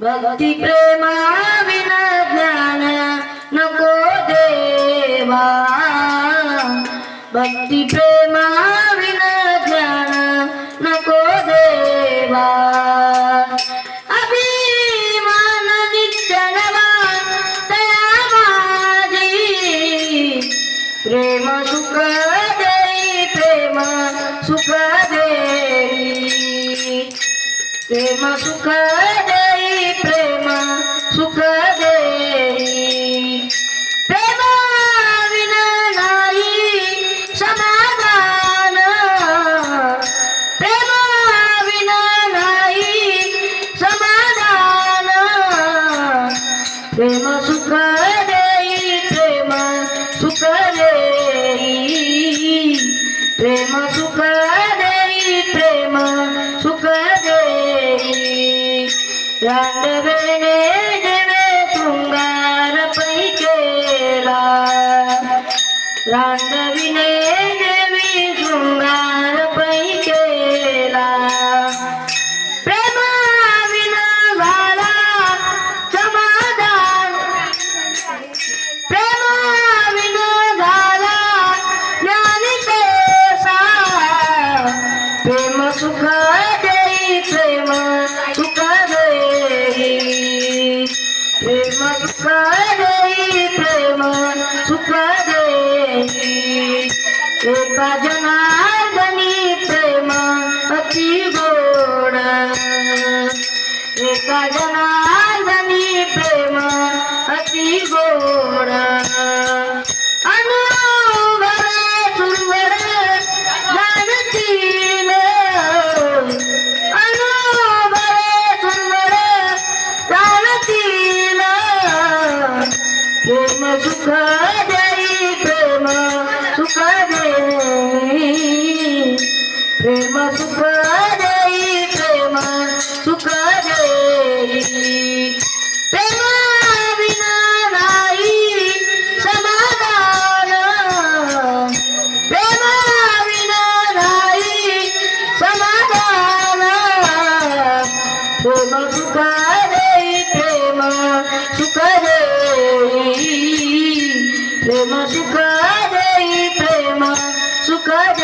भक्ती प्रेमा विना ज्ञान नको देवा भक्ती प्रेमा विना ज्ञान नको देवा अभिमान नित्य नवा तया माझी प्रेम सुख देई प्रेम सुख देई सुख देई प्रेम नाही समाधान। प्रेम नाही समाधान। प्रेम सुख देई प्रेम सुख देई। प्रेम सुख देई प्रेम सुख देई। रांडवेने रांडविने देवी शृंगार पैकेला. प्रेम विना झाला समाधान. प्रेम विना झाला ज्ञानी पेसा प्रेम सुख देई प्रेम सुख देई. प्रेम सुख जनार्दनी प्रेम अति गोड. एका जनार्दनी प्रेम अति गोड. अनुभव सुंदर जाणतील अनुभव सुंदर जाणतील प्रेम सुख देई प्रेम सुख देई प्रेम सुख देई प्रेम विना नाही समाधान. प्रेम विना नाही समाधान. प्रेम सुख देई प्रेम सुख देई